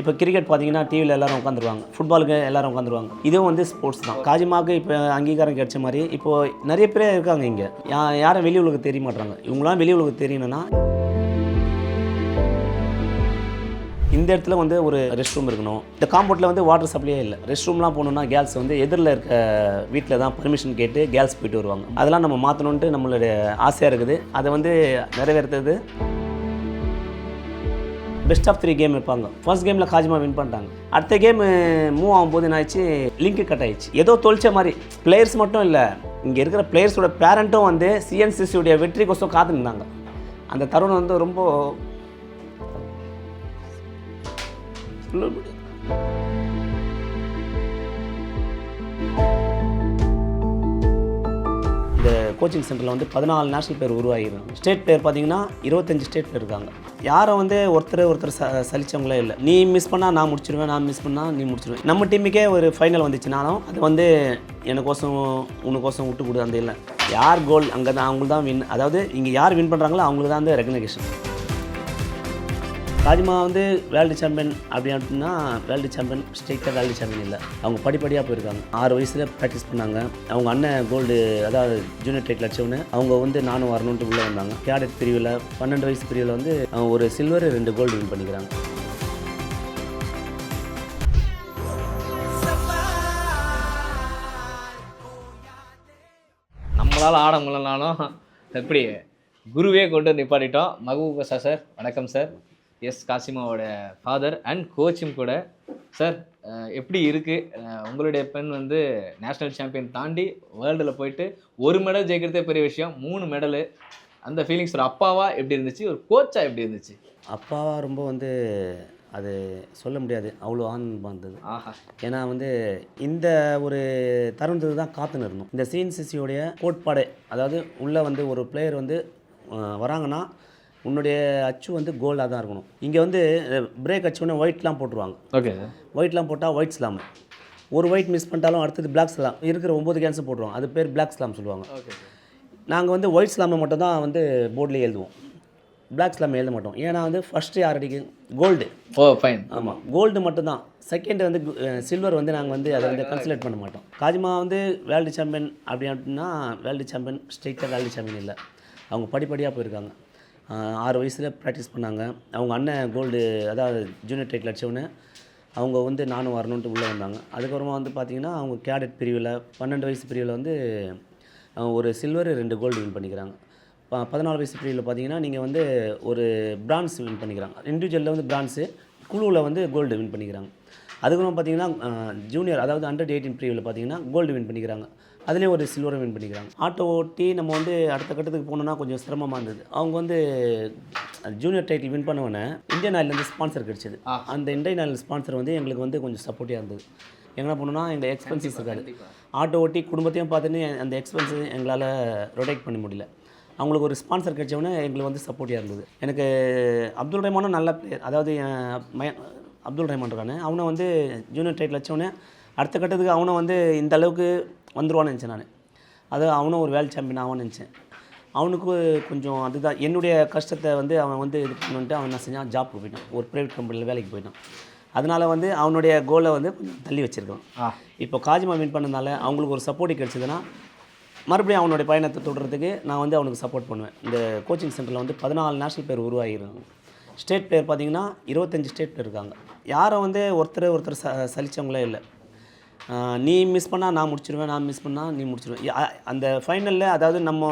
இப்போ கிரிக்கெட் பார்த்தீங்கன்னா டிவியில் எல்லாரும் உட்காந்துருவாங்க. ஃபுட்பாலுக்கு எல்லாரும் உட்காந்துருவாங்க. இதுவும் வந்து ஸ்போர்ட்ஸ் தான். காஜிமாவுக்கு இப்போ அங்கீகாரம் கிடைச்ச மாதிரி இப்போ நிறைய பேரே இருக்காங்க இங்கே. யா யாரும் வெளி உலகம் தெரிய மாட்டாங்க இவங்களாம் வெளி உலகம் தெரியணும்னா இந்த இடத்துல வந்து ஒரு ரெஸ்ட் ரூம் இருக்கணும். இந்த காம்பவுண்டில் வந்து வாட்டர் சப்ளையே இல்லை. ரெஸ்ட் ரூம்லாம் போகணுன்னா கேர்ள்ஸ் வந்து எதிரில் இருக்க வீட்டில் தான் பர்மிஷன் கேட்டு கேர்ள்ஸ் போயிட்டு வருவாங்க. அதெல்லாம் நம்ம மாற்றணுன்ட்டு நம்மளுடைய ஆசையாக இருக்குது. அதை வந்து நிறைவேற்றுறது பெஸ்ட் ஆஃப் த்ரீ கேம் இருப்பாங்க. ஃபர்ஸ்ட் கேமில் காஜிமா வின் பண்ணிட்டாங்க. அடுத்த கேம் மூவ் ஆகும்போது என்ன ஆயிடுச்சு? லிங்க் கட் ஆயிடுச்சு. ஏதோ தொழிச்ச மாதிரி. பிளேயர்ஸ் மட்டும் இல்லை இங்கே இருக்கிற பிளேயர்ஸோட பேரண்ட்டும் வந்து சிஎன்சிசியுடைய வெற்றிக்கோசம் காத்துருந்தாங்க அந்த தருணம் வந்து ரொம்ப சொல்ல இந்த கோச்சிங் சென்டரில் வந்து பதினாலு நேஷனல் பேர் உருவாகிருக்காங்க ஸ்டேட் பிளேயர் பார்த்தீங்கன்னா இருபத்தஞ்சி ஸ்டேட் பேர் இருக்காங்க. யாரும் வந்து ஒருத்தர் ஒருத்தர் ச சலிச்சவங்களே இல்லை. நீ மிஸ் பண்ணால் நான் முடிச்சிருவேன் நான் மிஸ் பண்ணால் நீ முடிச்சிருவேன். நம்ம டீமுக்கே ஒரு ஃபைனல் வந்துச்சுனாலும் அது வந்து எனக்கோசம் உனக்கோசம் விட்டு கொடு அந்த இல்லை யார் கோல் அங்கே தான் அவங்களுக்கு தான் வின் அதாவது இங்கே யார் வின் பண்ணுறாங்களோ அவங்களுக்கு தான் வந்து ரெகனேஷன் ராஜ்மா வந்து வேர்ல்டு சாம்பியன் அப்படி அப்படின்னா வேர்ல்டு சாம்பியன் ஸ்ட்ரெயிட்டாக வேர்ல்டு சாம்பியன் இல்லை. அவங்க படிப்படியாக போயிருக்காங்க. ஆறு வயசில் ப்ராக்டிஸ் பண்ணாங்க. அவங்க அண்ணன் கோல்டு அதாவது ஜூனியர் டைட்டில் அடிச்சவொன்னே அவங்க வந்து நானும் வரணுன்ட்டு உள்ளே வந்தாங்க. கேடட் பிரிவில் பன்னெண்டு வயசு பிரிவில் வந்து அவங்க ஒரு சில்வர் ரெண்டு கோல்டு வின் பண்ணிக்கிறாங்க. நம்மளால் ஆட முடியலனாலும் எப்படி? குருவே கொண்டு நிப்பாட்டிட்டோம். மகபூபா சார் வணக்கம் சார். எஸ் காசிமாவோட ஃபாதர் அண்ட் கோச்சும் கூட. சார் எப்படி இருக்குது உங்களுடைய பெண் வந்து நேஷ்னல் சாம்பியன் தாண்டி வேர்ல்டில் போயிட்டு ஒரு மெடல் ஜெயிக்கிறதே பெரிய விஷயம். மூணு மெடலு அந்த ஃபீலிங்ஸ் ஒரு அப்பாவா எப்படி இருந்துச்சு? ஒரு கோச்சா எப்படி இருந்துச்சு? அப்பா ரொம்ப வந்து அது சொல்ல முடியாது. அவ்வளோ ஆனந்தமாக இருந்தது. ஆஹா. ஏன்னா வந்து இந்த ஒரு தருணத்துக்கு தான் காத்துன்னு இருந்தோம். இந்த சிஎன்சிசியோடைய கோட்பாடு அதாவது உள்ளே வந்து ஒரு பிளேயர் வந்து வராங்கன்னா உன்னுடைய அச்சு வந்து கோல்டாக தான் இருக்கணும். இங்கே வந்து பிரேக் அச்சோடனே ஒயிட்லாம் போட்டுருவாங்க. ஓகே ஒயிட்லாம் போட்டால் ஒயிட் ஸ்லாம் ஒரு ஒயிட் மிஸ் பண்ணிட்டாலும் அடுத்தது பிளாக் ஸ்லாம் இருக்கிற ஒம்பது கேன்சல் போட்டுருவோம் அது பேர் பிளாக் ஸ்லாம் சொல்லுவாங்க. நாங்கள் வந்து ஒயிட் ஸ்லாமை மட்டும் தான் வந்து போர்டில் எழுதுவோம். பிளாக் ஸ்லாம் எழுத மாட்டோம். ஏன்னா வந்து ஃபஸ்ட்டு யார் அடிக்கு கோல்டு ஓ ஃபைன் ஆமாம் கோல்டு மட்டும்தான் செகண்ட் வந்து சில்வர் வந்து நாங்கள் வந்து அதை வந்து கன்சிடர் பண்ண மாட்டோம். காஜிமா வந்து வேர்ல்டு சாம்பியன் அப்படி அப்படின்னா வேர்ல்டு சாம்பியன் ஸ்ட்ரெயிட்டாக வேர்ல்டு சாம்பியன் இல்லை. அவங்க படிப்படியாக போயிருக்காங்க. ஆறு வயசில் ப்ராக்டிஸ் பண்ணாங்க. அவங்க அண்ணன் கோல்டு அதாவது ஜூனியர் டைட்டில் அடித்தவொடனே அவங்க வந்து நானும் வரணுன்ட்டு உள்ளே வந்தாங்க. அதுக்கப்புறமா வந்து பார்த்திங்கன்னா அவங்க கேடட் பிரிவில் பன்னெண்டு வயசு பிரிவில் வந்து ஒரு சில்வர் ரெண்டு கோல்டு வின் பண்ணிக்கிறாங்க. ப- பதினாலு வயசு பிரிவில் பார்த்தீங்கன்னா நீங்கள் வந்து ஒரு பிரான்ஸ் வின் பண்ணிக்கிறாங்க. இண்டிவிஜுவலில் வந்து பிரான்ஸு குழுவில் வந்து கோல்டு வின் பண்ணிக்கிறாங்க. அதுக்கப்புறம் பார்த்தீங்கன்னா ஜூனியர் அதாவது அண்டர் எயிட்டீன் பிரிவில் பார்த்தீங்கன்னா கோல்டு வின் பண்ணிக்கிறாங்க. அதுலேயும் ஒரு சில்வரை வின் பண்ணிக்கிறாங்க. ஆட்டோ ஓட்டி நம்ம வந்து அடுத்த கட்டத்துக்கு போனோம்னா கொஞ்சம் சிரமமாக இருந்தது. அவங்க வந்து ஜூனியர் டைட்டில் வின் பண்ணவொடனே இந்தியன் ஆயிலேருந்து ஸ்பான்சர் கிடச்சிது. அந்த இந்தியன் ஆயில் ஸ்பான்சர் வந்து எங்களுக்கு வந்து கொஞ்சம் சப்போர்ட்டிவாக இருந்தது. என்ன பண்ணோம்னா எங்கள் எக்ஸ்பென்சஸ் இருக்காது. ஆட்டோ ஓட்டி குடும்பத்தையும் பார்த்துன்னு அந்த எக்ஸ்பென்ஸ் எங்களால் ரொட்டேட் பண்ண முடியல. அவங்களுக்கு ஒரு ஸ்பான்சர் கிடைச்சவொடனே எங்களுக்கு வந்து சப்போர்ட்டிவாக இருந்தது. எனக்கு அப்துல் ரஹ்மானும் நல்ல பிளேயர் அதாவது மய- அப்துல் ரஹ்மான் இருக்கானே அவனை வந்து ஜூனியர் டைட்டில் வச்சவொடனே அடுத்த கட்டத்துக்கு அவனை வந்து இந்த அளவுக்கு வந்துருவான்னு நினச்சேன் நான். அது அவனும் ஒரு வேர்ல்டு சாம்பியன் ஆவான்னு நினச்சேன். அவனுக்கு கொஞ்சம் அதுதான். என்னுடைய கஷ்டத்தை வந்து அவன் வந்து இது பண்ணிட்டு அவன் என்ன செஞ்சான்? ஜாப் போயிட்டான். ஒரு ப்ரைவேட் கம்பெனியில் வேலைக்கு போயிட்டான். அதனால் வந்து அவனுடைய கோலை வந்து கொஞ்சம் தள்ளி வச்சிருக்கான். இப்போ காஜிமா வின் பண்ணதுனால அவங்களுக்கு ஒரு சப்போர்ட் கிடைச்சதுன்னா மறுபடியும் அவனுடைய பயணத்தை தொடர்றதுக்கு நான் வந்து அவனுக்கு சப்போர்ட் பண்ணுவேன். இந்த கோச்சிங் சென்டரில் வந்து பதினாலு நேஷனல் பேர் உருவாகிருக்காங்க ஸ்டேட் பிளேயர் பார்த்தீங்கன்னா இருபத்தஞ்சு ஸ்டேட் பேர் இருக்காங்க. யாரும் வந்து ஒருத்தர் ஒருத்தர் ச சலிச்சவங்களே இல்லை. நீ மிஸ் பண்ணால் நான் முடிச்சிருவேன் நான் மிஸ் பண்ணால் நீ முடிச்சிருவேன். அந்த ஃபைனலில் அதாவது நம்ம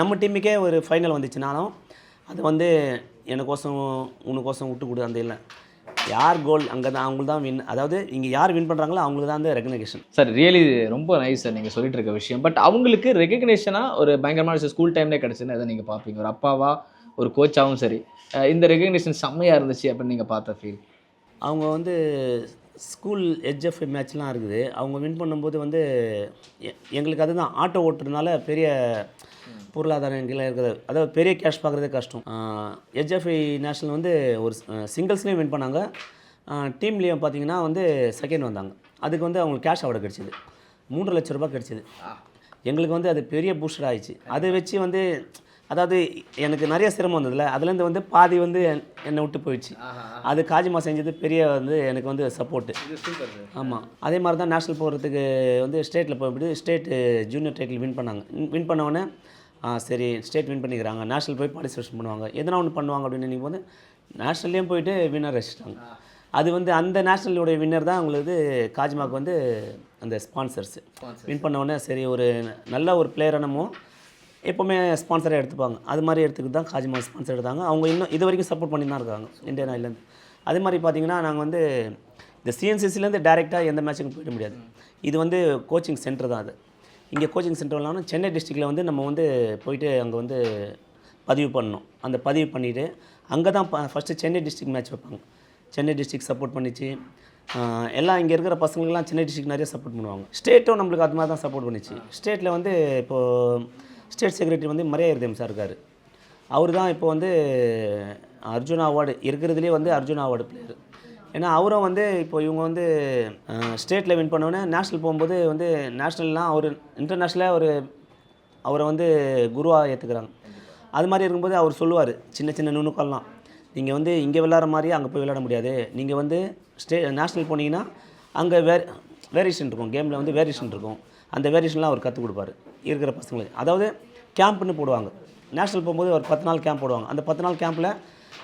நம்ம டீமுக்கே ஒரு ஃபைனல் வந்துச்சுனாலும் அது வந்து எனக்கோசம் உனக்கோசம் விட்டு கொடு அந்த இல்லை யார் கோல் அங்கே தான் அவங்களுக்கு தான் வின் அதாவது இங்கே யார் வின் பண்ணுறாங்களோ அவங்களுக்கு தான் வந்து ரெகனேஷன் சார் ரியலி ரொம்ப நைஸ் சார் நீங்கள் சொல்லிட்டு இருக்க விஷயம். பட் அவங்களுக்கு ரெகக்னேஷனாக ஒரு பயங்கரமான ஸ்கூல் டைம்லேயே கிடச்சுன்னு எதை நீங்கள் பார்ப்பீங்க? ஒரு அப்பாவா ஒரு கோச்சாவும் சரி. இந்த ரெகக்னேஷன் செம்மையாக இருந்துச்சு அப்படின்னு நீங்கள் பார்த்த ஃபீல் அவங்க வந்து ஸ்கூல் ஹெச்எஃப் மேட்ச்லாம் இருக்குது. அவங்க வின் பண்ணும்போது வந்து எ- எங்களுக்கு அதுதான். ஆட்டோ ஓட்டுறதுனால பெரிய பொருளாதாரம் எங்கெல்லாம் இருக்குது. அதாவது பெரிய கேஷ் பார்க்குறதே கஷ்டம். ஹெச்எஃப்ஐ நேஷனல் வந்து ஒரு சிங்கிள்ஸ்லேயும் வின் பண்ணாங்க. டீம்லேயும் பார்த்தீங்கன்னா வந்து செகண்ட் வந்தாங்க. அதுக்கு வந்து அவங்களுக்கு கேஷ் அவார்டு கிடச்சிது. மூன்று லட்ச ரூபாய் கிடச்சிது. எங்களுக்கு வந்து அது பெரிய பூஸ்டர் ஆயிடுச்சு. அதை வச்சு வந்து அதாவது எனக்கு நிறைய சிரமம் வந்ததுல. அதுலேருந்து வந்து பாதி வந்து என்- என்னை விட்டு போயிடுச்சு. அது காஜிமா செஞ்சது பெரிய வந்து எனக்கு வந்து சப்போர்ட்டு ஆமாம் அதே மாதிரி தான் நேஷ்னல் போகிறதுக்கு வந்து ஸ்டேட்டில் போய்விட்டு ஸ்டேட்டு ஜூனியர் டைட்டில் வின் பண்ணாங்க. வின் பண்ண உடனே ஆ சரி ஸ்டேட் வின் பண்ணிக்கிறாங்க. நேஷ்னல் போய் பார்ட்டிசிபேஷன் பண்ணுவாங்க. எதனா ஒன்று பண்ணுவாங்க அப்படின்னு நினைக்கும் போது நேஷ்னல்லையும் போயிட்டு வின்னர் வச்சுட்டாங்க அது வந்து அந்த நேஷ்னலுடைய வின்னர் தான் உங்களுக்கு காஜிமாவுக்கு வந்து அந்த ஸ்பான்சர்ஸ் வின் பண்ண உடனே சரி ஒரு நல்ல ஒரு பிளேயரை நம்ம எப்போவுமே ஸ்பான்சராக எடுத்துப்பாங்க. அது மாதிரி எடுத்துக்கிட்டு தான் காஜிமா ஸ்பான்சர் எடுத்தாங்க. அவங்க இன்னும் இது வரைக்கும் சப்போர்ட் பண்ணி தான் இருக்காங்க இந்தியன் ஆயிலேருந்து அதே மாதிரி பார்த்தீங்கன்னா நாங்கள் வந்து இந்த சிஎன்சிசிலேருந்து டேரெக்டாக எந்த மேட்சுக்கும் போயிட முடியாது. இது வந்து கோச்சிங் சென்டர் தான் அது. இங்கே கோச்சிங் சென்டர் இல்லாமல் சென்னை டிஸ்ட்ரிக்டில் வந்து நம்ம வந்து போயிட்டு அங்கே வந்து பதிவு பண்ணணும். அந்த பதிவு பண்ணிவிட்டு அங்கே தான் ஃபஸ்ட்டு சென்னை டிஸ்ட்ரிக்ட் மேட்ச் வைப்பாங்க. சென்னை டிஸ்ட்ரிக்ட் சப்போர்ட் பண்ணிச்சு. எல்லாம் இங்கே இருக்கிற பசங்களுக்கெல்லாம் சென்னை டிஸ்ட்ரிக்ட் நிறைய சப்போர்ட் பண்ணுவாங்க. ஸ்டேட்டும் நம்மளுக்கு அது மாதிரி தான் சப்போர்ட் பண்ணிச்சு. ஸ்டேட்டில் வந்து இப்போது ஸ்டேட் செக்ரட்டரி வந்து மரியாதை இருதயம் சார் இருக்கார். அவர் தான் இப்போ வந்து அர்ஜுனா அவார்டு இருக்கிறதுலே வந்து அர்ஜுனா அவார்டு பிளேயர் ஏன்னா அவரும் வந்து இப்போ இவங்க வந்து ஸ்டேட்டில் வின் பண்ணோன்னே நேஷ்னல் போகும்போது வந்து நேஷ்னல்லாம் அவர் இன்டர்நேஷ்னலாக ஒரு அவரை வந்து குருவாக ஏற்றுக்கிறாங்க அது மாதிரி இருக்கும்போது அவர் சொல்லுவார் சின்ன சின்ன நுணுக்கம்லாம். நீங்கள் வந்து இங்கே விளையாடுற மாதிரி அங்கே போய் விளையாட முடியாது. நீங்கள் வந்து ஸ்டே நேஷ்னல் போனீங்கன்னா அங்கே வே வேரியேஷன் இருக்கும். கேமில் வந்து வேரியேஷன் இருக்கும். அந்த வேரியேஷன்லாம் அவர் கற்றுக் கொடுப்பாரு. இருக்கிற பசங்களுக்கு. அதாவது கேம்ப்னு போடுவாங்க. நேஷ்னல் போகும்போது ஒரு பத்து நாள் கேம்ப் போடுவாங்க. அந்த பத்து நாள் கேம்பில்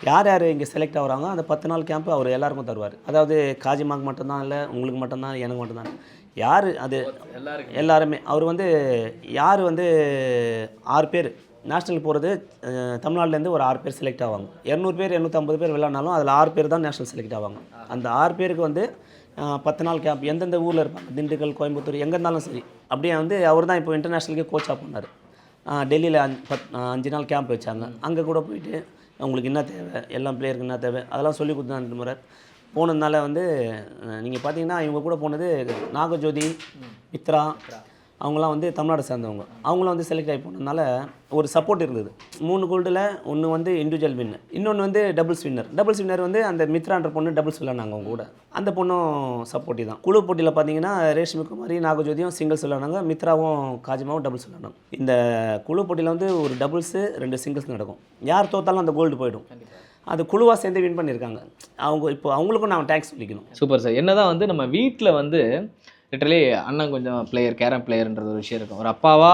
யார் யார் இங்கே செலக்ட் ஆகுறாங்க அந்த பத்து நாள் கேம்ப் அவர் எல்லாருக்கும் தருவார். அதாவது காஜிமாக்கு மட்டும்தான் இல்லை உங்களுக்கு மட்டும்தான் எனக்கு மட்டும்தான் யார் அது? எல்லாருமே. அவர் வந்து யார் வந்து ஆறு பேர். நேஷ்னல் போகிறது தமிழ்நாட்டிலேருந்து ஒரு ஆறு பேர் செலக்ட் ஆவாங்க. இரநூறு பேர் இரநூத்தம்பது பேர் விளாட்னாலும் அதில் ஆறு பேர் தான் நேஷ்னல் செலக்ட் ஆவாங்க. அந்த ஆறு பேருக்கு வந்து பத்து நாள் கேம்ப் எந்தெந்த ஊரில் இருப்பாங்க? திண்டுக்கல் கோயம்புத்தூர் எங்கே இருந்தாலும் சரி. அப்படியே வந்து அவர் தான் இப்போ இன்டர்நேஷ்னலுக்கே கோச்சாக பண்ணார் டெல்லியில் அஞ்சு பத் அஞ்சு நாள் கேம்ப் வச்சாங்க. அங்கே கூட போயிட்டு உங்களுக்கு என்ன தேவை? எல்லா பிளேயருக்கு என்ன தேவை? அதெல்லாம் சொல்லி கொடுத்து தான் முறை. போனதுனால வந்து நீங்கள் பார்த்தீங்கன்னா இவங்க கூட போனது நாகஜோதி மித்ரா அவங்களாம் வந்து தமிழ்நாடு சேர்ந்தவங்க. அவங்களும் வந்து செலக்ட் ஆகி போனதுனால ஒரு சப்போர்ட் இருந்தது. மூணு கோல்டில் ஒன்று வந்து இண்டிவிஜுவல் வின் இன்னொன்று வந்து டபுள்ஸ் வின்னர் டபுள்ஸ் வின்னர் வந்து அந்த மித்ரான்ற பொண்ணு டபுள்ஸ் விளையாடினாங்க அவங்க கூட. அந்த பொண்ணும் சப்போர்ட்டி தான். குழு போட்டியில் பார்த்தீங்கன்னா ரேஷ்மி குமாரி நாகஜோதியும் சிங்கிள்ஸ் விளையாடினாங்க. மித்ராவும் காஜிமாவும் டபுள்ஸ் விளையாடினாங்க. இந்த குழு போட்டியில் வந்து ஒரு டபுள்ஸு ரெண்டு சிங்கிள்ஸ் நடக்கும். யார் தோத்தாலும் அந்த கோல்டு போயிடும். அது குழுவாக சேர்ந்து வின் பண்ணியிருக்காங்க. அவங்க இப்போ அவங்களுக்கும் நான் டேக்ஸ் சொல்லிக்கணும். சூப்பர் சார் என்னதான் வந்து நம்ம வீட்டில் வந்து லிட்டரலி அண்ணன் கொஞ்சம் பிளேயர் கேரம் பிளேயர்ன்றது ஒரு விஷயம் இருக்கும். ஒரு அப்பாவா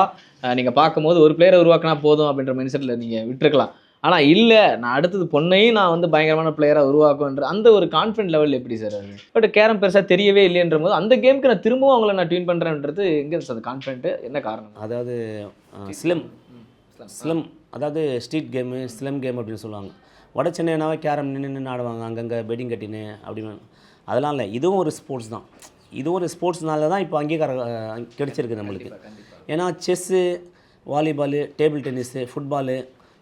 நீங்கள் பார்க்கும்போது ஒரு பிளேயரை உருவாக்கினா போதும் அப்படின்ற மைண்ட் செட்டில் நீங்கள் விட்டுருக்கலாம். ஆனால் இல்லை நான் அடுத்தது பொண்ணையும் நான் வந்து பயங்கரமான பிளேயராக உருவாக்குன்ற அந்த ஒரு கான்ஃபிடன்ட் லெவல் எப்படி சார் அது? பட் கேரம் பெருசாக தெரியவே இல்லைன்ற போது அந்த கேமுக்கு நான் திரும்பவும் அவங்கள நான் ட்யூன் பண்ணுறேன்றது எங்கே சார் அந்த கான்ஃபிடென்ட்டு என்ன காரணம்? அதாவது ஸ்லிம் ஸ்லிம் அதாவது ஸ்ட்ரீட் கேமு ஸ்லிம் கேம் அப்படின்னு சொல்லுவாங்க. வட சென்னைனாவே கேரம் நின்று நின்று ஆடுவாங்க அங்கங்கே பெட்டிங் கட்டின்னு அப்படின்னு. அதெல்லாம் இல்லை. இதுவும் ஒரு ஸ்போர்ட்ஸ் தான். இதுவும் ஒரு ஸ்போர்ட்ஸ்னால தான் இப்போ அங்கீகாரம் கிடைச்சிருக்கு நம்மளுக்கு. ஏன்னா chess volleyball table tennis football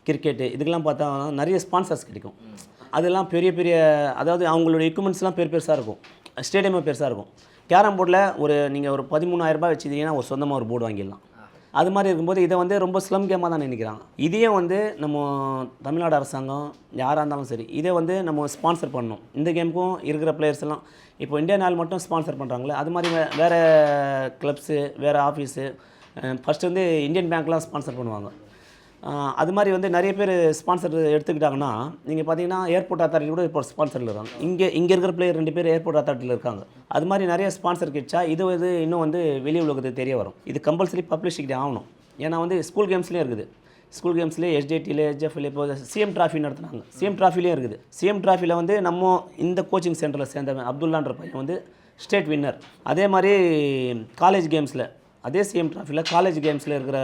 cricket இதுக்கெல்லாம் பார்த்தா நிறைய ஸ்பான்சர்ஸ் கிடைக்கும். அதெல்லாம் பெரிய பெரிய அதாவது அவங்களோட எக்யூப்மெண்ட்ஸ்லாம் பெரிய பெருசாக இருக்கும். ஸ்டேடியமும் பெருசாக இருக்கும். கேரம் போர்டில் ஒரு நீங்கள் ஒரு பதிமூணாயிரம் ரூபாய் வச்சுருந்தீங்கன்னா ஒரு சொந்தமாக ஒரு போர்டு வாங்கிடலாம். அது மாதிரி இருக்கும்போது இதை வந்து ரொம்ப ஸ்லம் கேமாக தான் நினைக்கிறாங்க இதையே வந்து நம்ம தமிழ்நாடு அரசாங்கம் யாராக இருந்தாலும் சரி இதை வந்து நம்ம ஸ்பான்சர் பண்ணணும். இந்த கேமுக்கும் இருக்கிற பிளேயர்ஸ் எல்லாம் இப்போ இந்தியா நாள் மட்டும் ஸ்பான்சர் பண்ணுறாங்களே அது மாதிரி வே- வேறு கிளப்ஸு வேறு ஆஃபீஸு ஃபஸ்ட்டு வந்து இந்தியன் பேங்க்லாம் ஸ்பான்சர் பண்ணுவாங்க. அது மாதிரி வந்து நிறைய பேர் ஸ்பான்சர் எடுத்துக்கிட்டாங்கன்னா நீங்கள் பார்த்தீங்கன்னா ஏர்போர்ட் அத்தாரிட்டி கூட இப்போ ஸ்பான்சரில் இருக்காங்க. இங்கே இங்கே இருக்கிற பிளேயர் ரெண்டு பேர் ஏர்போர்ட் அத்தாரிட்டியில் இருக்காங்க. அது மாதிரி நிறைய ஸ்பான்சர் கிடைச்சா இது இது இன்னும் வந்து வெளி உலகத்துக்கு தெரிய வரும். இது கம்பல்சரி பப்ளிஷிட்டி ஆகணும். ஏன்னா வந்து ஸ்கூல் கேம்ஸ்லேயும் இருக்குது. ஸ்கூல் கேம்ஸ்லேயே எஸ்டிடியில் ஹெச்எஃப்ல இப்போ சிஎம் ட்ராஃபி நடத்துனாங்க. சிஎம் ட்ராஃபிலையும் இருக்குது. சிஎம் ட்ராஃபியில் வந்து நம்ம இந்த கோச்சிங் சென்டரில் சேர்ந்தவன் அப்துல்லான்ற பையன் வந்து ஸ்டேட் வின்னர் அதே மாதிரி காலேஜ் கேம்ஸில் அதே சிஎம் ட்ராஃபியில் காலேஜ் கேம்ஸில் இருக்கிற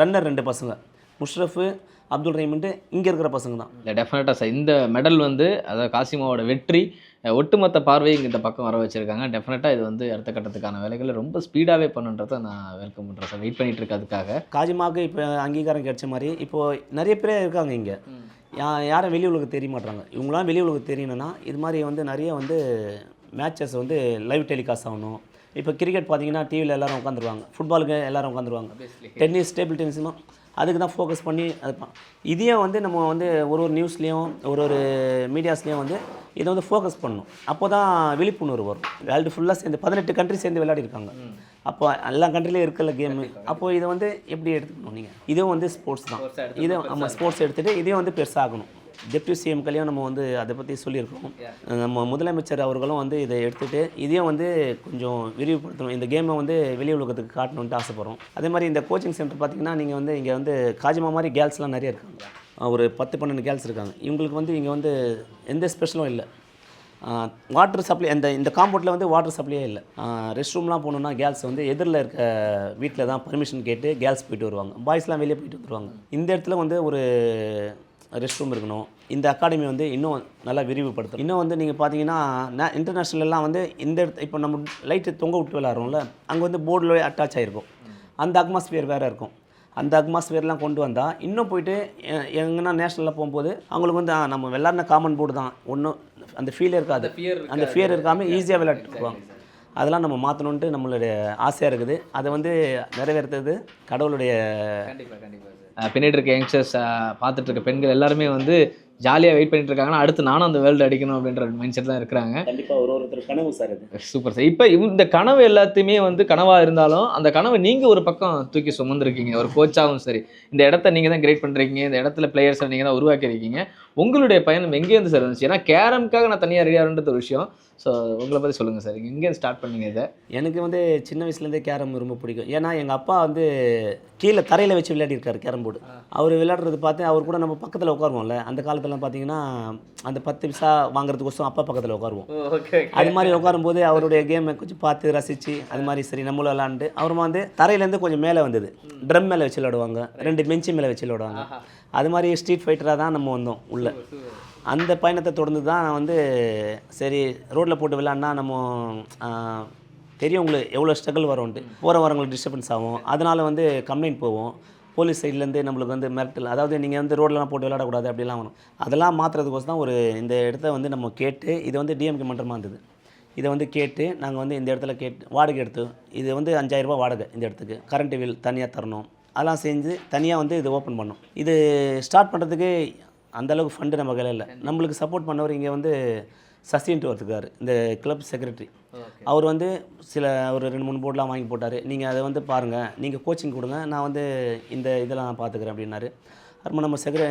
ரன்னர் ரெண்டு பசங்க. முஷ்ரஃபு அப்துல் ரஹீம்ன்ட்டு இங்கே இருக்கிற பசங்க தான் இல்லை டெஃபினட்டாக சார் இந்த மெடல் வந்து அதாவது காசிமாவோட வெற்றி ஒட்டுமொத்த பார்வையை இந்த பக்கம் வர வச்சிருக்காங்க. டெஃபினட்டாக இது வந்து அடுத்த கட்டத்துக்கான வேலைகளை ரொம்ப ஸ்பீடாகவே பண்ணுன்றதை நான் வெல்கம் பண்ணுறேன் சார் வெயிட் பண்ணிட்டு இருக்கிறதுக்காக காஜிமாவுக்கு இப்போ அங்கீகாரம் கிடைச்ச மாதிரி இப்போது நிறைய பேர் இருக்காங்க இங்கே. யா யாரும் வெளி உலகம் தெரிய மாட்றாங்க இவங்களாம் வெளி உலகம் தெரியணும்னா இது மாதிரி வந்து நிறைய வந்து மேட்சஸ் வந்து லைவ் டெலிகாஸ்ட் ஆகணும். இப்போ கிரிக்கெட் பார்த்தீங்கன்னா டிவியில் எல்லாரும் உட்காந்துருவாங்க ஃபுட்பாலுக்கு எல்லாரும் உட்காந்துருவாங்க டென்னிஸ் டேபிள் டென்னிஸ்லாம் அதுக்கு தான் ஃபோக்கஸ் பண்ணி அது ப- இதையும் வந்து நம்ம வந்து ஒரு ஒரு நியூஸ்லேயும் ஒரு ஒரு மீடியாஸ்லேயும் வந்து இதை வந்து ஃபோக்கஸ் பண்ணணும் அப்போ தான் விழிப்புணர்வு வரும். வேர்ல்டு ஃபுல்லாக சேர்ந்து பதினெட்டு கண்ட்ரி சேர்ந்து விளையாடி இருக்காங்க. அப்போ எல்லா கண்ட்ரிலையும் இருக்கல கேமு அப்போது இதை வந்து எப்படி எடுத்துக்கணும் நீங்கள் இதுவும் வந்து ஸ்போர்ட்ஸ் தான். இதுவும் நம்ம ஸ்போர்ட்ஸ் எடுத்துகிட்டு இதையும் வந்து பெருசாகணும். டெப்டி சிஎம் கலையும் நம்ம வந்து அதை பற்றி சொல்லியிருக்கோம். நம்ம முதலமைச்சர் அவர்களும் வந்து இதை எடுத்துகிட்டு இதையும் வந்து கொஞ்சம் விரிவுபடுத்தணும். இந்த கேமை வந்து வெளி உலகத்துக்கு காட்டணுன்ட்டு ஆசைப்படுறோம். அதே மாதிரி இந்த கோச்சிங் சென்டர் பார்த்தீங்கன்னா நீங்கள் வந்து இங்கே வந்து காஜிமா மாதிரி கேர்ள்ஸ்லாம் நிறைய இருக்காங்க. ஒரு பத்து பன்னெண்டு கேர்ள்ஸ் இருக்காங்க. இவங்களுக்கு வந்து இங்கே வந்து எந்த ஸ்பெஷலும் இல்லை. வாட்டர் சப்ளை இந்த இந்த காம்பவுண்டில் வந்து வாட்டர் சப்ளையே இல்லை. ரெஸ்ட் ரூம்லாம் போகணுன்னா கேர்ள்ஸ் வந்து எதிரில் இருக்க வீட்டில் தான் பர்மிஷன் கேட்டு கேர்ள்ஸ் போயிட்டு வருவாங்க. பாய்ஸ்லாம் வெளியே போயிட்டு வந்துருவாங்க. இந்த இடத்துல வந்து ஒரு ரெஸ்ட் ரூம் இருக்கணும். இந்த அகாடமி வந்து இன்னும் நல்லா விரிவுபடுத்தணும். இன்னும் வந்து நீங்கள் பார்த்தீங்கன்னா இன்டர்நேஷ்னல்லாம் வந்து இந்த இடத்து இப்போ நம்ம லைட்டு தொங்க விட்டு விளாட்றோம்ல அங்கே வந்து போர்டில் அட்டாச் ஆகிருக்கும் அந்த அட்மாஸ்பியர் வேறு இருக்கும். அந்த அட்மாஸ்பியர்லாம் கொண்டு வந்தால் இன்னும் போயிட்டு எங்கன்னா நேஷ்னலில் போகும்போது அவங்களுக்கு வந்து நம்ம விளாட்ன காமன் போர்டு தான். ஒன்றும் அந்த ஃபீல் இருக்காது. அந்த ஃபியர் இருக்காமல் ஈஸியாக விளையாட்டுருவாங்க அதெல்லாம் நம்ம மாற்றணுன்ட்டு நம்மளுடைய ஆசையாக இருக்குது. அதை வந்து நிறைவேற்றுறது கடவுளுடைய கண்டிப்பாக கண்டிப்பாக பின்னாடி இருக்க யங்ஸ்டர்ஸ் பார்த்துட்டு இருக்க பெண்கள் எல்லாருமே வந்து ஜாலியாக வெயிட் பண்ணிட்டு இருக்காங்கன்னா அடுத்து நானும் அந்த வேர்ல்டு அடிக்கணும் அப்படின்ற மைண்ட் செட் தான் இருக்கிறாங்க. கண்டிப்பாக ஒரு ஒருத்தர் கனவு சார் இது. சூப்பர் சார் இப்போ இந்த கனவு எல்லாத்தையுமே வந்து கனவாக இருந்தாலும் அந்த கனவை நீங்கள் ஒரு பக்கம் தூக்கி சுமந்துருக்கீங்க. ஒரு கோச்சாகவும் சரி. இந்த இடத்த நீங்கள் தான் கிரியேட் பண்ணுறீங்க இந்த இடத்துல பிளேயர்ஸை நீங்கள் தான் உருவாக்கியிருக்கீங்க. உங்களுடைய பயணம் எங்கேருந்து சார் இருந்துச்சு? ஏன்னா கேரம்காக நான் தனியாக ரெடியாகன்றது ஒரு விஷயம். ஸோ உங்களை பற்றி சொல்லுங்கள் சார் எங்கேருந்து ஸ்டார்ட் பண்ணீங்க இதை. எனக்கு வந்து சின்ன வயசுலேருந்தே கேரம் ரொம்ப பிடிக்கும். ஏன்னா எங்கள் அப்பா வந்து கீழே தரையில் வச்சு விளையாடிருக்காரு கேரம் போர்டு. அவர் விளையாடுறது பார்த்து அவர் கூட நம்ம பக்கத்தில் உட்காருவோம்ல அந்த காலத்துலலாம் பார்த்தீங்கன்னா அந்த பத்து பைசா வாங்குறதுக்கோசம் அப்பா பக்கத்தில் உட்காருவோம். அது மாதிரி உட்காரும்போது அவருடைய கேமை கொஞ்சம் பார்த்து ரசித்து அது மாதிரி சரி நம்மளும் விளாண்டு அப்புறமா வந்து தரையிலேருந்து கொஞ்சம் மேலே வந்தது. ட்ரம் மேலே வச்சு விளையாடுவாங்க. ரெண்டு பெஞ்சு மேலே வச்சு விளையாடுவாங்க. அது மாதிரி ஸ்ட்ரீட் ஃபைட்டராக தான் நம்ம வந்தோம் உள்ளே. அந்த பயணத்தை தொடர்ந்து தான் நான் வந்து சரி ரோட்டில் போட்டு விளாட்னா நம்ம தெரியும் உங்களுக்கு எவ்வளோ ஸ்ட்ரகிள் வரும்ன்ட்டு. போகிற வரவங்களுக்கு டிஸ்டர்பன்ஸ் ஆகும். அதனால் வந்து கம்ப்ளைண்ட் போவோம். போலீஸ் சைட்லேருந்து நம்மளுக்கு வந்து மிரட்டல். அதாவது நீங்கள் வந்து ரோட்லலாம் போட்டு விளையாடக்கூடாது அப்படிலாம் வரும். அதெல்லாம் மாற்றுறதுக்கோசம் தான் ஒரு இந்த இடத்த வந்து நம்ம கேட்டு இது வந்து டிஎம்கே மன்றமாக இருந்தது. இதை வந்து கேட்டு நாங்கள் வந்து இந்த இடத்துல கேட்டு வாடகை எடுத்து இது வந்து அஞ்சாயிரரூபா வாடகை இந்த இடத்துக்கு. கரண்ட் பில் தனியாக தரணும். அதெல்லாம் செஞ்சு தனியாக வந்து இது ஓப்பன் பண்ணோம். இது ஸ்டார்ட் பண்ணுறதுக்கு அந்தளவுக்கு ஃபண்டு நம்ம கையில் இல்லை. நம்மளுக்கு சப்போர்ட் பண்ணவர் இங்கே வந்து சசின்ட்டு ஒருத்துக்கார் இந்த கிளப் செக்ரட்டரி அவர் வந்து சில ஒரு ரெண்டு மூணு போர்டெலாம் வாங்கி போட்டார். நீங்கள் அதை வந்து பாருங்கள் நீங்கள் கோச்சிங் கொடுங்க நான் வந்து இந்த இதெல்லாம் நான் பார்த்துக்கிறேன் அப்படின்னாரு. அப்புறமா நம்ம செக்ர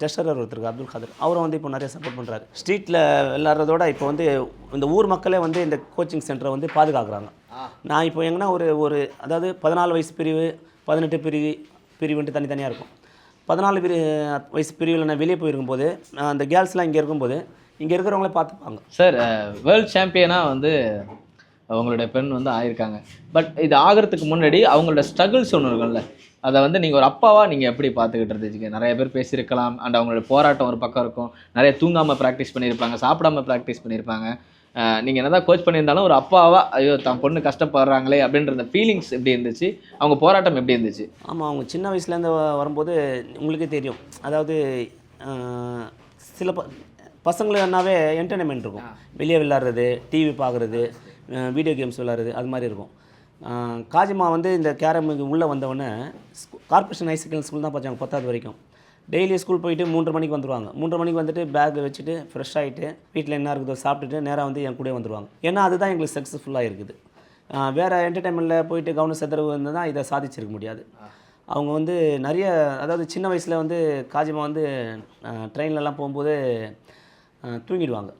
டெஸ்டரர் ஒருத்தருக்கு அப்துல் காதர். அவரும் வந்து இப்போ நிறைய சப்போர்ட் பண்ணுறாரு ஸ்ட்ரீட்டில் விளாட்றதோட இப்போ வந்து இந்த ஊர் மக்களே வந்து இந்த கோச்சிங் சென்டரை வந்து பாதுகாக்கிறாங்க. நான் இப்போ எங்கன்னா ஒரு ஒரு அதாவது பதினாலு வயசு பிரிவு பதினெட்டு பிரிவு பிரிவுன்ட்டு தனித்தனியாக இருக்கும். பதினாலு பிரி வயசு பிரிவில் நான் வெளியே போயிருக்கும்போது அந்த கேர்ள்ஸ்லாம் இங்கே இருக்கும்போது இங்கே இருக்கிறவங்களே பார்த்துப்பாங்க. சார் வேர்ல்ட் சாம்பியனாக வந்து அவங்களுடைய பெண் வந்து ஆயிருக்காங்க. பட் இது ஆகிறதுக்கு முன்னாடி அவங்களோட ஸ்ட்ரகிள்ஸ் ஒன்று இருக்கும்ல. அதை வந்து நீங்கள் ஒரு அப்பாவாக நீங்கள் எப்படி பார்த்துக்கிட்டு இருந்துச்சுங்க நிறைய பேர் பேசியிருக்கலாம். அண்ட் அவங்களோட போராட்டம் ஒரு பக்கம் இருக்கும். நிறைய தூங்காமல் ப்ராக்டிஸ் பண்ணியிருப்பாங்க. சாப்பிடாம ப்ராக்டிஸ் பண்ணியிருப்பாங்க. நீங்கள் என்னதான் கோச் பண்ணியிருந்தாலும் ஒரு அப்பாவா ஐயோ தான் பொண்ணு கஷ்டப்படுறாங்களே அப்படின்ற அந்த ஃபீலிங்ஸ் எப்படி இருந்துச்சு? அவங்க போராட்டம் எப்படி இருந்துச்சு? ஆமாம் அவங்க சின்ன வயசுலேருந்து வரும்போது உங்களுக்கே தெரியும். அதாவது சில ப பசங்களுக்குனாவே என்டர்டைன்மெண்ட் இருக்கும். வெளியே விளாட்றது டிவி பார்க்குறது வீடியோ கேம்ஸ் விளாட்றது அது மாதிரி இருக்கும். காஜிமா வந்து இந்த கேரமுக்கு உள்ளே வந்தவொடனே கார்பரேஷன் ஹை செகண்டரி ஸ்கூல் தான் படிச்சாங்க பத்தாவது வரைக்கும். டெய்லி ஸ்கூல் போயிட்டு மூன்றரை மணிக்கு வந்துருவாங்க. மூன்றரை மணிக்கு வந்துட்டு பேக் வச்சுட்டு ஃப்ரெஷ் ஆகிட்டு வீட்டில் என்ன இருக்குதோ சாப்பிட்டுட்டு நேராக வந்து என் கூட வந்துருவாங்க. ஏன்னா அதுதான் எங்களுக்கு சக்ஸஸ்ஃபுல்லாக இருக்குது. வேற என்டர்டைன்மெண்ட்டில் போயிட்டு கவனம் செதறவு தான் இதை சாதிச்சிருக்க முடியாது. அவங்க வந்து நிறைய அதாவது சின்ன வயசில் வந்து காஜிமா வந்து ட்ரெயின்லலாம் போகும்போது தூங்கிடுவாங்க.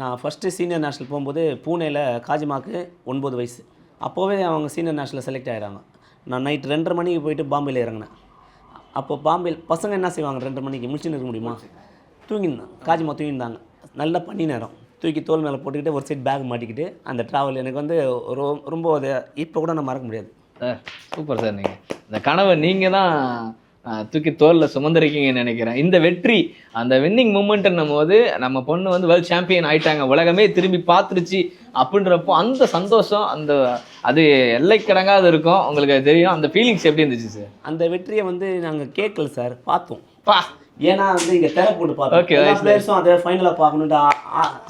நான் ஃபஸ்ட்டு சீனியர் நேஷனல் போகும்போது பூனேயில் காஜிமாக்கு ஒன்பது வயசு. அப்போவே அவங்க சீனியர் நேஷனல் செலக்ட் ஆகிடுறாங்க நான் நைட் ரெண்டரை மணிக்கு போயிட்டு பாம்பேயில் இறங்கினேன். அப்போ பாம்பேயில் பசங்க என்ன செய்வாங்க ரெண்டரை மணிக்கு? முழிச்சுன்னு இருக்க முடியுமா? தூங்கியிருந்தாங்க காஜிமா தூங்கியிருந்தாங்க. நல்ல பனி நேரம். தூக்கி தோல் மேலே போட்டுக்கிட்டு ஒரு சைட் பேக் மாட்டிக்கிட்டு அந்த ட்ராவல் எனக்கு வந்து ரொம்ப அது இப்போ கூட நான் மறக்க முடியாது. சூப்பர் சார் நீங்கள் இந்த கனவை நீங்கள் தான் தூக்கி தோலில் சுமந்திருக்கீங்கன்னு நினைக்கிறேன். இந்த வெற்றி அந்த வின்னிங் மூமெண்ட்னும் போது நம்ம பொண்ணு வந்து வேர்ல்ட் சாம்பியன் ஆயிட்டாங்க. உலகமே திரும்பி பார்த்துருச்சு அப்படின்றப்போ அந்த சந்தோஷம் அந்த அது எல்லைக்கடங்காது இருக்கும். உங்களுக்கு தெரியும். அந்த ஃபீலிங்ஸ் எப்படி இருந்துச்சு சார் அந்த வெற்றியை வந்து நாங்கள் கேட்கல சார் பார்த்தோம். பா ஏன்னா வந்து இங்கே திரை போட்டு பார்த்தோம். Nice, பிளேயர்ஸும் அதை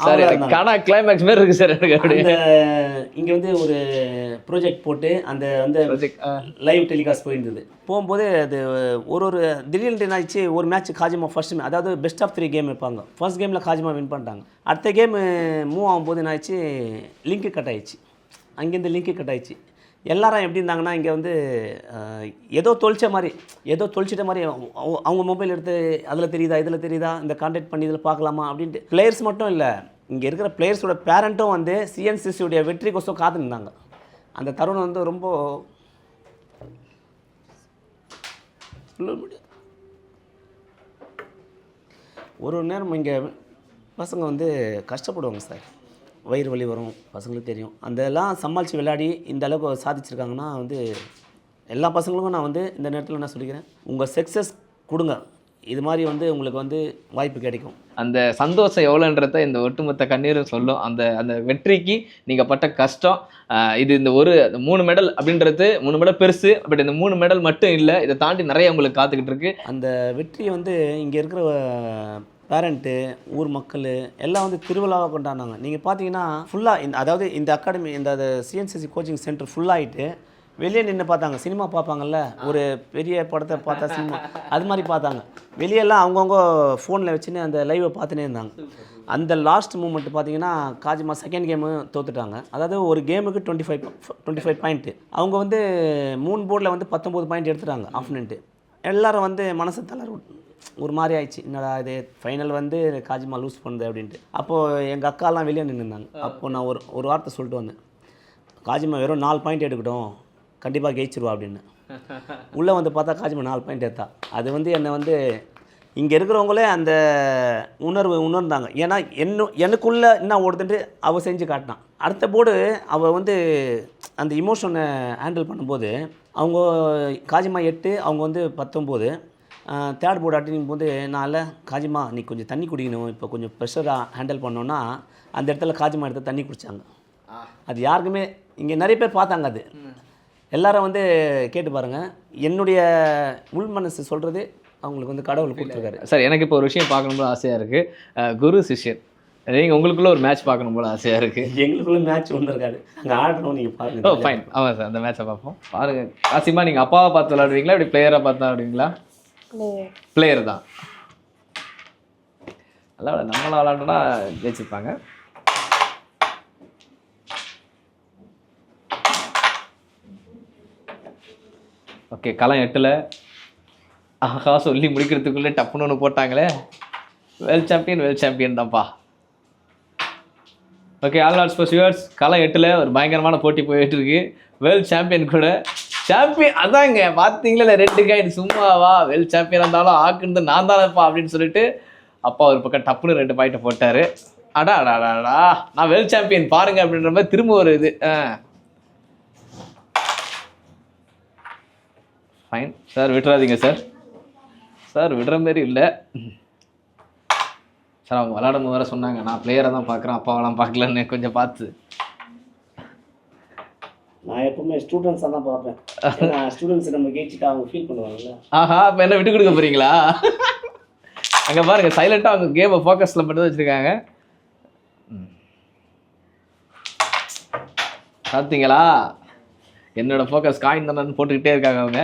ஆவலா இருந்தாங்க. கனா கிளைமேக்ஸ் மாதிரி இருக்கு சார் எனக்கு இங்கே வந்து ஒரு ப்ராஜெக்ட் போட்டு அந்த வந்து லைவ் டெலிகாஸ்ட் போயிருந்தது. போகும்போது அது ஒரு ஒரு திடீர்னு என்னாச்சு ஒரு மேட்ச் காஜிமா ஃபர்ஸ்ட் அதாவது பெஸ்ட் ஆஃப் த்ரீ கேம் வைப்பாங்க ஃபர்ஸ்ட் கேமில் காஜிமா வின் பண்ணிட்டாங்க. அடுத்த கேம் மூவ் ஆகும்போது என்னாச்சு லிங்க்கு கட் ஆயிடுச்சு. அங்கேருந்து லிங்க்கு கட் ஆயிடுச்சு. எல்லாரும் எப்படி இருந்தாங்கன்னா இங்கே வந்து ஏதோ தொலைச்ச மாதிரி ஏதோ தொலைச்சிட்ட மாதிரி அவங்க- அவங்க மொபைல் எடுத்து அதில் தெரியுதா இதில் தெரியுதா இந்த கான்டாக்ட் பண்ணி இதில் பார்க்கலாமா அப்படின்ட்டு பிளேயர்ஸ் மட்டும் இல்லை இங்கே இருக்கிற பிளேயர்ஸோட பேரண்ட்டும் வந்து சிஎன்சிசியுடைய வெற்றிக்கோசம் காத்து நின்னாங்க அந்த தருணம் வந்து ரொம்ப சொல்ல முடியாது. ஒரு நேரம் இங்கே பசங்க வந்து கஷ்டப்படுவாங்க சார். வயிறு வலி வரும் பசங்களுக்கு தெரியும். அந்த எல்லாம் சமாளித்து விளையாடி இந்த அளவுக்கு சாதிச்சிருக்காங்கன்னா வந்து எல்லா பசங்களுக்கும் நான் வந்து இந்த நேரத்தில் நான் சொல்லிக்கிறேன் உங்கள் சக்ஸஸ் கொடுங்க. இது மாதிரி வந்து உங்களுக்கு வந்து வாய்ப்பு கிடைக்கும். அந்த சந்தோஷம் எவ்வளோன்றத இந்த ஒட்டுமொத்த கண்ணீரும் சொல்லும். அந்த அந்த வெற்றிக்கு நீங்கள் பட்ட கஷ்டம் இது இந்த ஒரு மூணு மெடல் அப்படின்றது மூணு மெடல் பெருசு பட் இந்த மூணு மெடல் மட்டும் இல்லை இதை தாண்டி நிறைய உங்களுக்கு காத்துக்கிட்டு இருக்கு. அந்த வெற்றியை வந்து இங்கே இருக்கிற பேரண்ட்டு ஊர் மக்கள் எல்லாம் வந்து திருவிழாவாக கொண்டாடினாங்க. நீங்கள் பார்த்தீங்கன்னா ஃபுல்லாக இந்த அதாவது இந்த அகாடமி இந்த சிஎன்சிசி கோச்சிங் சென்டர் ஃபுல்லாகிட்டு வெளியே நின்று பார்த்தாங்க. சினிமா பார்ப்பாங்கல்ல? ஒரு பெரிய படத்தை பார்த்தா சினிமா. அது மாதிரி பார்த்தாங்க. வெளியெல்லாம் அவங்கவுங்க ஃபோனில் வச்சுன்னு அந்த லைவை பார்த்துனே இருந்தாங்க. அந்த லாஸ்ட் மூமெண்ட் பார்த்தீங்கன்னா காஜிமா செகண்ட் கேமு தோத்துட்டாங்க. அதாவது ஒரு கேமுக்கு twenty five twenty five point அவங்க வந்து மூணு போர்டில் வந்து பத்தொம்போது பாயிண்ட் எடுத்துட்டாங்க ஆஃப்னன்ட்டு எல்லாரும் வந்து மனசு தளர்வு ஒரு மாதிரி ஆயிடுச்சு. என்னடா இது ஃபைனல் வந்து காஜிமா லூஸ் பண்ணுது அப்படின்ட்டு. அப்போது எங்கள் அக்காலாம் வெளியே நின்றுந்தாங்க அப்போது நான் ஒரு ஒரு வார்த்தை சொல்லிட்டு வந்தேன். காஜிமா வெறும் நாலு பாயிண்ட் எடுக்கட்டும் கண்டிப்பாக ஜெயிச்சிருவா அப்படின்னு. உள்ளே வந்து பார்த்தா காஜிமா நாலு பாயிண்ட் எடுத்தா. அது வந்து என்னை வந்து இங்கே இருக்கிறவங்களே அந்த உணர்வு உணர்ந்தாங்க. ஏன்னா என்ன எனக்குள்ளே என்ன ஓடுதுன்ட்டு அவள் செஞ்சு காட்டினான். அடுத்த போர்டு அவள் வந்து அந்த இமோஷனை ஹேண்டில் பண்ணும்போது அவங்க காஜிமா எட்டு அவங்க வந்து பத்தொம்போது. தேர்ட் போர்டு அட்டினிங் போது நான் காஜிமா நீ கொஞ்சம் தண்ணி குடிக்கணும். இப்போ கொஞ்சம் ப்ரெஷராக ஹேண்டில் பண்ணோன்னா அந்த இடத்துல காஜிமா எடுத்து தண்ணி குடித்தாங்க அது யாருக்குமே இங்கே நிறைய பேர் பார்த்தாங்க அது. எல்லாரும் வந்து கேட்டு பாருங்கள் என்னுடைய உள் மனசு சொல்கிறது அவங்களுக்கு வந்து கடவுள் கொடுத்துருக்காரு. சார் எனக்கு இப்போ ஒரு விஷயம் பார்க்கணும் போல ஆசையாக இருக்குது குரு சிஷ்யர். நீங்கள் உங்களுக்குள்ள ஒரு மேட்ச் பார்க்கணும் போல ஆசையாக இருக்குது எங்களுக்குள்ள மேட்ச் ஒன்று இருக்காது. அங்கே ஆடணும் நீங்கள் ஓ பாருங்க ஃபைன் ஆமாம் சார் அந்த மேட்சை பார்ப்போம். பாருங்க. காசிமா நீங்கள் அப்பாவை பார்த்து விளாடுவீங்களா இப்படி பிளேயராக பார்த்து விளாடுவீங்களா பிளேயர் தான். நல்லா விளா- நம்மளா விளாண்டோன்னா ஜெயிச்சிருப்பாங்க. ஓகே களம் எட்டில். ஆஹா சொல்லி முடிக்கிறதுக்குள்ளே டப்புன்னு ஒன்று போட்டாங்களே. வேல் சாம்பியன் வேல் சாம்பியன் தான்ப்பா. Okay all not sports viewers களம் எட்டில் ஒரு பயங்கரமான போட்டி போயிட்டு இருக்கு. வேர்ல்ட் சாம்பியன் கூட சாம்பியன் அதாங்க பார்த்தீங்களா ரெண்டு கைடு சும்மாவா? வெல் சாம்பியன் இருந்தாலும் ஆக்குன்னு நான் தானேப்பா அப்படின்னு சொல்லிட்டு அப்பா ஒரு பக்கம் டப்புன்னு ரெண்டு பாயிண்ட்டை போட்டார். அடா அடா அடா, அடா. நான் வெல் சாம்பியன் பாருங்க அப்படின்ற மாதிரி திரும்ப ஒரு இது. ஆ. ஃபைன் சார் விட்டுறாதீங்க சார் சார் விடுற மாரி இல்லை. சார் அவங்க விளாடும் போது வேற சொன்னாங்க. நான் பிளேயரை தான் பார்க்குறேன் அப்பாவெல்லாம் பார்க்கலன்னு கொஞ்சம் பார்த்து. நான் எப்பவுமே ஸ்டூடெண்ட்ஸாக தான் பார்ப்பேன். ஏன்னா ஸ்டூடெண்ட்ஸ் நம்ம கேச்சுட்டு அவங்க ஃபீல் பண்ணுவாங்கல்ல. ஆஹா இப்போ என்ன விட்டு கொடுக்க போறீங்களா? அங்கே பாருங்க சைலண்டாக அவங்க கேமை ஃபோக்கஸில் மட்டும் வச்சுருக்காங்க. பார்த்தீங்களா என்னோட ஃபோக்கஸ் காயின் தானு போட்டுக்கிட்டே இருக்காங்க அவங்க.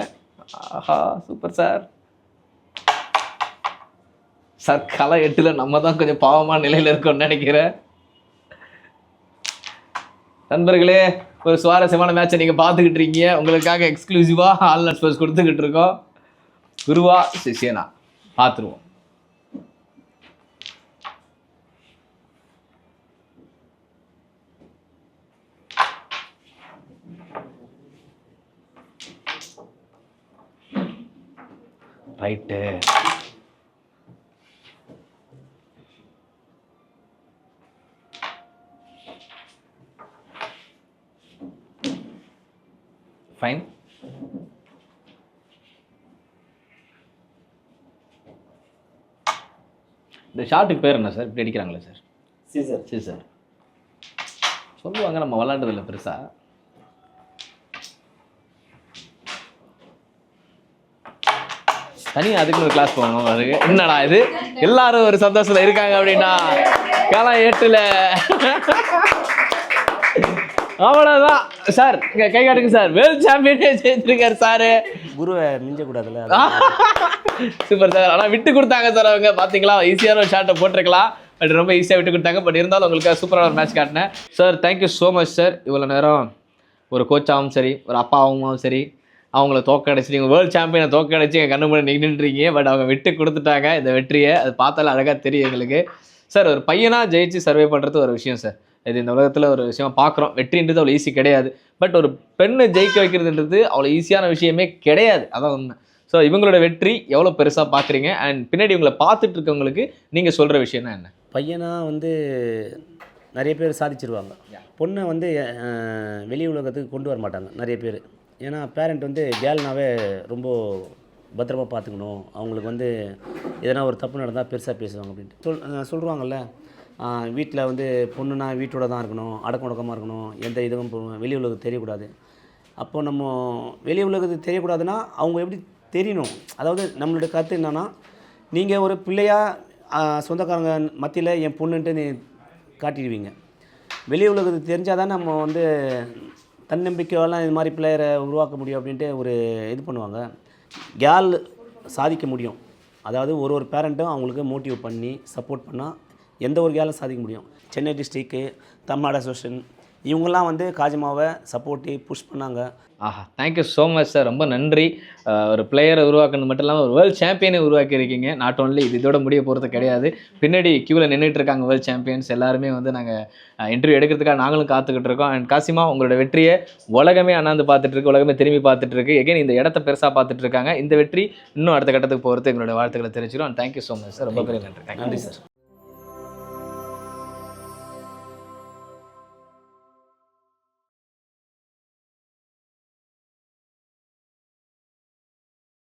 ஆஹா சூப்பர் சார் சார் களை எட்டில் நம்ம தான் கொஞ்சம் பாவமான நிலையில் இருக்கோம்னு நினைக்கிறேன். நண்பர்களே ஒரு சுவாரஸ்யமான மேட்சை நீங்கள் பார்த்துக்கிட்டு இருக்கீங்க. உங்களுக்காக எக்ஸ்க்ளூசிவாக ஆல் ஸ்போர்ட்ஸ் கொடுத்துக்கிட்டு இருக்கோம். குருவா சிஷியனா பார்த்துருவோம். ரைட்டு ஃபைன் இந்த ஷாட்டுக்கு பேர் என்ன சார் இப்படி அடிக்கிறாங்களே சார் சீசர் சரி சார் சொல்லுவாங்க நம்ம விளாண்டதில்ல பெருசா. தனியாக அதுக்குன்னு ஒரு கிளாஸ் போகணும் அதுக்கு என்னடா இது? எல்லாரும் ஒரு சந்தோஷத்துல இருக்காங்க அப்படின்னா காலம் எட்டுல அவ்வளோதான் சார் இங்க கை காட்டுங்க சார். வேர்ல்ட் சாம்பியனே ஜெயிச்சிருக்காரு சார். குருவை மிஞ்சக்கூடாதுல்ல சூப்பர் சார். ஆனால் விட்டு கொடுத்தாங்க சார் அவங்க. பார்த்தீங்களா ஈஸியான ஒரு ஷாட்டை போட்டிருக்கலாம். பட் ரொம்ப ஈஸியாக விட்டு கொடுத்தாங்க. பட் இருந்தாலும் உங்களுக்கு சூப்பரான ஒரு மேட்ச் காட்டினேன். Sir thank you so much sir இவ்வளோ நேரம் ஒரு கோச்சாகவும் சரி ஒரு அப்பாவும் சரி அவங்கள தோக்கடிச்சு நீங்கள் வேர்ல்டு சாம்பியனை தோக்கடிச்சு எங்கள் கண்ணு முன்னாடி நின்றுட்டுருக்கீங்க பட் அவங்க விட்டு கொடுத்துட்டாங்க. இந்த வெற்றியை அது பார்த்தாலும் அழகாக தெரியும் எங்களுக்கு. சார் ஒரு பையனாக ஜெயிச்சு சர்வே பண்ணுறது ஒரு விஷயம் சார் இது இந்த உலகத்தில் ஒரு விஷயம் பார்க்குறோம் வெற்றின்றது அவ்வளோ ஈஸி கிடையாது. பட் ஒரு பெண்ணை ஜெயிக்க வைக்கிறதுன்றது அவ்வளோ ஈஸியான விஷயமே கிடையாது. அதான் உண்மை. ஸோ இவங்களோட வெற்றி எவ்வளோ பெருசாக பார்க்குறீங்க அண்ட் பின்னாடி இவங்களை பார்த்துட்டு இருக்கவங்களுக்கு நீங்கள் சொல்கிற விஷயம்னா என்ன? பையனா வந்து நிறைய பேர் சாதிச்சிருவாங்க. பொண்ணை வந்து வெளி உலகத்துக்கு கொண்டு வர மாட்டாங்க நிறைய பேர். ஏன்னா பேரண்ட் வந்து கேர்ள்னாவே ரொம்ப பத்திரமா பார்த்துக்கணும். அவங்களுக்கு வந்து எதனா ஒரு தப்பு நடந்தால் பெருசாக பேசுவாங்க அப்படின்ட்டு. சொல் சொல்லுவாங்கல்ல வீட்டில் வந்து பொண்ணுனா வீட்டோட தான் இருக்கணும் அடக்கம் ஒடுக்கமாக இருக்கணும் எந்த இதுவும் வெளி உலகத்துக்கு தெரியக்கூடாது. அப்போ நம்ம வெளி உலகத்துக்கு தெரியக்கூடாதுன்னா அவங்க எப்படி தெரியணும்? அதாவது நம்மளுடைய கருத்து என்னென்னா நீங்கள் ஒரு பிள்ளையாக சொந்தக்காரங்க மத்தியில் என் பொண்ணுன்ட்டு நீ காட்டிடுவீங்க. வெளி உலகத்துக்கு தெரிஞ்சால் தான் நம்ம வந்து தன்னம்பிக்கையெல்லாம் இது மாதிரி பிள்ளையரை உருவாக்க முடியும் அப்படின்ட்டு ஒரு இது பண்ணுவாங்க. கேர்ள் சாதிக்க முடியும். அதாவது ஒரு ஒரு பேரண்ட்டும் அவங்களுக்கு மோட்டிவ் பண்ணி சப்போர்ட் பண்ணால் எந்த ஒரு கேர்ளும் சாதிக்க முடியும். சென்னை டிஸ்ட்ரிக்கு தமிழ்நாடு அசோசியேஷன் இவங்கெல்லாம் வந்து காஜிமாவை சப்போர்ட்டி புஷ் பண்ணாங்க. ஆஹா thank you so much sir ரொம்ப நன்றி. ஒரு பிளேயரை உருவாக்குனது மட்டும் இல்லாமல் ஒரு வேர்ல்ட் சாம்பியனை உருவாக்கி இருக்கீங்க நாட் ஒன்லி இது இதோட முடிய போகிறது கிடையாது. பின்னாடி க்யூவில் நின்றுட்டு இருக்காங்க வேர்ல்ட் சாம்பியன்ஸ் எல்லாருமே வந்து நாங்கள் இன்டர்வியூ எடுக்கிறதுக்காக நாங்களும் காத்துக்கிட்டு இருக்கோம். அண்ட் காசிமா உங்களோட வெற்றியை உலகமே அண்ணாந்து பார்த்துட்டு இருக்கு உலகமே திரும்பி பார்த்துட்டு இருக்கு. எகைன் இந்த இடத்த பெருசாக பார்த்துட்டு இருக்காங்க. இந்த வெற்றி இன்னும் அடுத்த கட்டத்துக்கு போகிறது எங்களோட வாழ்த்துக்களை தெரிஞ்சிடும் and thank you so much sir ரொம்ப பெரிய நன்றி. நன்றி சார்